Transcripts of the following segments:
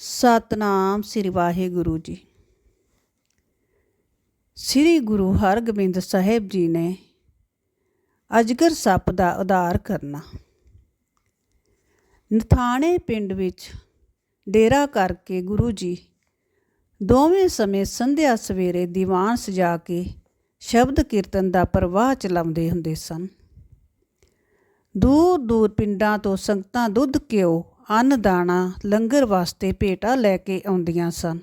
ਸਤਨਾਮ ਸ੍ਰੀ ਵਾਹਿਗੁਰੂ ਜੀ। ਸ੍ਰੀ ਗੁਰੂ ਹਰਗੋਬਿੰਦ ਸਾਹਿਬ ਜੀ ਨੇ ਅਜਗਰ ਸੱਪ ਦਾ ਉਧਾਰ ਕਰਨਾ। ਨਥਾਣੇ ਪਿੰਡ ਵਿੱਚ ਡੇਰਾ ਕਰਕੇ ਗੁਰੂ ਜੀ ਦੋਵੇਂ ਸਮੇਂ ਸੰਧਿਆ ਸਵੇਰੇ ਦੀਵਾਨ ਸਜਾ ਕੇ ਸ਼ਬਦ ਕੀਰਤਨ ਦਾ ਪ੍ਰਵਾਹ ਚਲਾਉਂਦੇ ਹੁੰਦੇ ਸਨ। ਦੂਰ ਦੂਰ ਪਿੰਡਾਂ ਤੋਂ ਸੰਗਤਾਂ ਦੁੱਧ ਘਿਓ ਅੰਨ ਦਾਣਾ ਲੰਗਰ ਵਾਸਤੇ ਭੇਟਾ ਲੈ ਕੇ ਆਉਂਦੀਆਂ ਸਨ।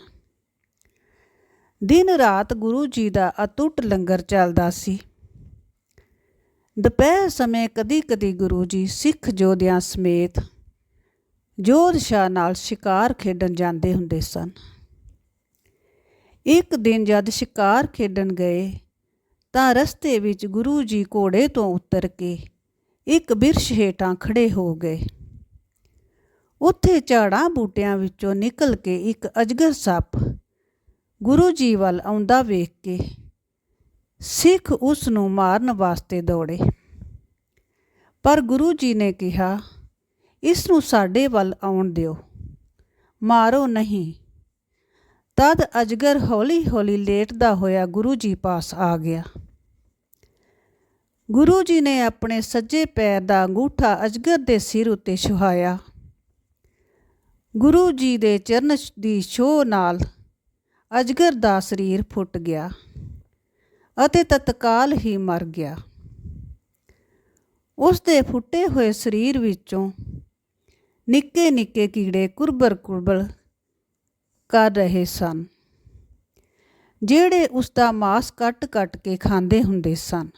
ਦਿਨ ਰਾਤ ਗੁਰੂ ਜੀ ਦਾ ਅਟੁੱਟ ਲੰਗਰ ਚੱਲਦਾ ਸੀ। ਦੁਪਹਿਰ ਸਮੇਂ ਕਦੀ-ਕਦੀ ਗੁਰੂ ਜੀ ਸਿੱਖ ਜੋਧਿਆਂ ਸਮੇਤ ਜੋਧ ਸ਼ਾਹ ਨਾਲ ਸ਼ਿਕਾਰ ਖੇਡਣ ਜਾਂਦੇ ਹੁੰਦੇ ਸਨ। ਇੱਕ ਦਿਨ ਜਦ ਸ਼ਿਕਾਰ ਖੇਡਣ ਗਏ, ਤਾਂ ਰਸਤੇ ਵਿੱਚ ਗੁਰੂ ਜੀ ਘੋੜੇ ਤੋਂ ਉਤਰ ਕੇ ਇੱਕ ਬਿਰਸ਼ ਹੇਠਾਂ ਖੜੇ ਹੋ ਗਏ। ਉੱਥੇ ਝਾੜਾਂ ਬੂਟਿਆਂ ਵਿੱਚੋਂ ਨਿਕਲ ਕੇ ਇੱਕ ਅਜਗਰ ਸੱਪ ਗੁਰੂ ਜੀ ਵੱਲ ਆਉਂਦਾ ਵੇਖ ਕੇ ਸਿੱਖ ਉਸ ਨੂੰ ਮਾਰਨ ਵਾਸਤੇ ਦੌੜੇ। ਪਰ ਗੁਰੂ ਜੀ ਨੇ ਕਿਹਾ, ਇਸ ਨੂੰ ਸਾਡੇ ਵੱਲ ਆਉਣ ਦਿਓ, ਮਾਰੋ ਨਹੀਂ। ਤਦ ਅਜਗਰ ਹੌਲੀ-ਹੌਲੀ ਲੇਟਦਾ ਹੋਇਆ ਗੁਰੂ ਜੀ ਪਾਸ ਆ ਗਿਆ। ਗੁਰੂ ਜੀ ਨੇ ਆਪਣੇ ਸੱਜੇ ਪੈਰ ਦਾ ਅੰਗੂਠਾ ਅਜਗਰ ਦੇ ਸਿਰ ਉੱਤੇ ਛੁਹਾਇਆ। ਗੁਰੂ ਜੀ ਦੇ ਚਰਨ ਦੀ ਛੋਹ ਨਾਲ ਅਜਗਰ ਦਾ ਸਰੀਰ ਫੁੱਟ ਗਿਆ ਅਤੇ ਤਤਕਾਲ ਹੀ ਮਰ ਗਿਆ। ਉਸ ਦੇ ਫੁੱਟੇ ਹੋਏ ਸਰੀਰ ਵਿੱਚੋਂ ਨਿੱਕੇ ਨਿੱਕੇ ਕੀੜੇ ਕੁਰਬਰ ਕੁਰਬਲ ਕਰ ਰਹੇ ਸਨ, ਜਿਹੜੇ ਉਸ ਦਾ ਮਾਸ ਕੱਟ-ਕੱਟ ਕੇ ਖਾਂਦੇ ਹੁੰਦੇ ਸਨ।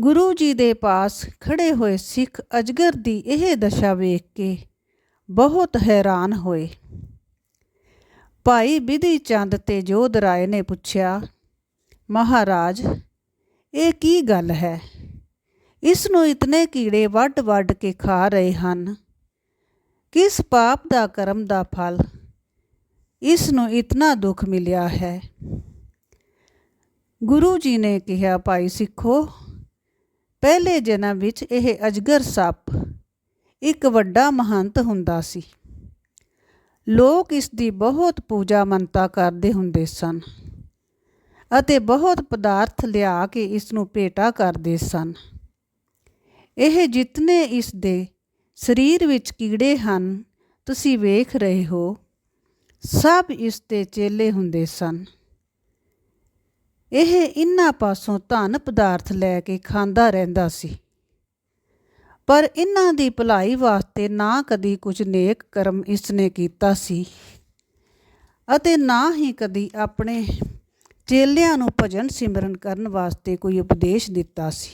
ਗੁਰੂ ਜੀ ਦੇ ਪਾਸ ਖੜੇ ਹੋਏ ਸਿੱਖ ਅਜਗਰ ਦੀ ਇਹ ਦਸ਼ਾ ਵੇਖ ਕੇ ਬਹੁਤ ਹੈਰਾਨ ਹੋਏ। ਭਾਈ ਵਿਧੀ ਚੰਦ ਤੇ ਜੋਧ ਰਾਏ ਨੇ ਪੁੱਛਿਆ, ਮਹਾਰਾਜ, ਇਹ ਕੀ ਗੱਲ ਹੈ? ਇਸ ਨੂੰ ਇਤਨੇ ਕੀੜੇ ਵੱਡ-ਵੱਡ ਕੇ ਖਾ ਰਹੇ ਹਨ। ਕਿਸ ਪਾਪ ਦਾ ਕਰਮ ਦਾ ਫਲ? ਇਸ ਨੂੰ ਇਤਨਾ ਦੁੱਖ ਮਿਲਿਆ ਹੈ। ਗੁਰੂ ਜੀ ਨੇ ਕਿਹਾ, ਭਾਈ ਸਿੱਖੋ, ਪਹਿਲੇ ਜਨਮ ਵਿੱਚ ਇਹ ਅਜਗਰ ਸੱਪ ਇੱਕ ਵੱਡਾ ਮਹੰਤ ਹੁੰਦਾ ਸੀ। ਲੋਕ ਇਸ ਦੀ ਬਹੁਤ ਪੂਜਾ ਮੰਤਾ ਕਰਦੇ ਹੁੰਦੇ ਸਨ ਅਤੇ ਬਹੁਤ ਪਦਾਰਥ ਲਿਆ ਕੇ ਇਸ ਨੂੰ ਭੇਟਾ ਕਰਦੇ ਸਨ। ਇਹ ਜਿਤਨੇ ਇਸ ਦੇ ਸਰੀਰ ਵਿੱਚ ਕੀੜੇ ਹਨ, ਤੁਸੀਂ ਵੇਖ ਰਹੇ ਹੋ, ਸਭ ਇਸ ਦੇ ਚੇਲੇ ਹੁੰਦੇ ਸਨ। ਇਹ ਇਨ੍ਹਾਂ ਪਾਸੋਂ ਧਨ ਪਦਾਰਥ ਲੈ ਕੇ ਖਾਂਦਾ ਰਹਿੰਦਾ ਸੀ। ਪਰ ਇਹਨਾਂ ਦੀ ਭਲਾਈ ਵਾਸਤੇ ਨਾ ਕਦੀ ਕੁਝ ਨੇਕ ਕਰਮ ਇਸ ਨੇ ਕੀਤਾ ਸੀ। ਅਤੇ ਨਾ ਹੀ ਕਦੀ ਆਪਣੇ ਚੇਲਿਆਂ ਨੂੰ ਭਜਨ ਸਿਮਰਨ ਕਰਨ ਵਾਸਤੇ ਕੋਈ ਉਪਦੇਸ਼ ਦਿੱਤਾ ਸੀ।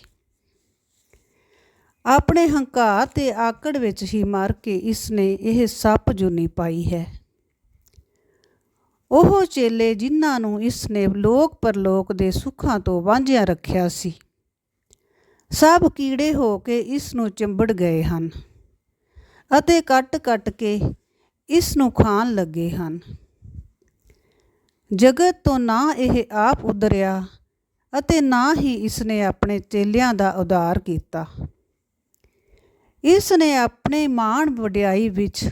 ਆਪਣੇ ਹੰਕਾਰ ਤੇ ਆਕੜ ਵਿੱਚ ਹੀ ਮਰ ਕੇ ਇਸ ਨੇ ਇਹ ਸੱਪ ਜੁਨੀ ਪਾਈ ਹੈ। ਉਹ ਚੇਲੇ ਜਿਨ੍ਹਾਂ ਨੂੰ ਇਸ ਨੇ ਲੋਕ ਪਰਲੋਕ ਦੇ ਸੁੱਖਾਂ ਤੋਂ ਵਾਂਝਿਆ ਰੱਖਿਆ ਸੀ। ਸਭ ਕੀੜੇ ਹੋ ਕੇ ਇਸ ਨੂੰ ਚਿੰਬੜ ਗਏ ਹਨ ਅਤੇ ਕੱਟ-ਕੱਟ ਕੇ ਇਸ ਨੂੰ ਖਾਣ ਲੱਗੇ ਹਨ। ਜਗਤ ਤੋਂ ਨਾ ਇਹ ਆਪ ਉਧਰਿਆ ਅਤੇ ਨਾ ਹੀ ਇਸ ਨੇ ਆਪਣੇ ਚੇਲਿਆਂ ਦਾ ਉਦਾਰ ਕੀਤਾ। ਇਸ ਨੇ ਆਪਣੇ ਮਾਣ ਵਡਿਆਈ ਵਿੱਚ,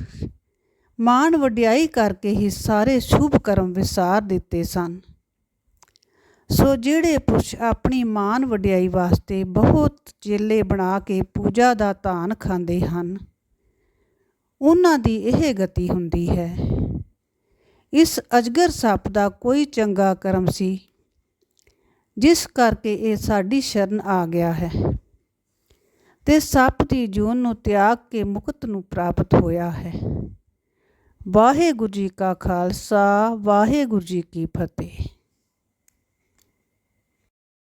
ਮਾਣ ਵਡਿਆਈ ਕਰਕੇ ਹੀ ਸਾਰੇ ਸ਼ੁਭ ਕਰਮ ਵਿਸਾਰ ਦਿੱਤੇ ਸਨ। ਸੋ ਜਿਹੜੇ ਪੁਰਸ਼ ਆਪਣੀ ਮਾਨ ਵਡਿਆਈ ਵਾਸਤੇ ਬਹੁਤ ਚੇਲੇ ਬਣਾ ਕੇ ਪੂਜਾ ਦਾ ਧਾਨ ਖਾਂਦੇ ਹਨ, ਉਹਨਾਂ ਦੀ ਇਹ ਗਤੀ ਹੁੰਦੀ ਹੈ। ਇਸ ਅਜਗਰ ਸੱਪ ਦਾ ਕੋਈ ਚੰਗਾ ਕਰਮ ਸੀ, ਜਿਸ ਕਰਕੇ ਇਹ ਸਾਡੀ ਸ਼ਰਨ ਆ ਗਿਆ ਹੈ ਤੇ ਸੱਪ ਦੀ ਜੂਨ ਨੂੰ ਤਿਆਗ ਕੇ ਮੁਕਤ ਨੂੰ ਪ੍ਰਾਪਤ ਹੋਇਆ ਹੈ। ਵਾਹਿਗੁਰੂ ਜੀ ਕਾ ਖਾਲਸਾ, ਵਾਹਿਗੁਰੂ ਜੀ ਕੀ ਫਤਿਹ।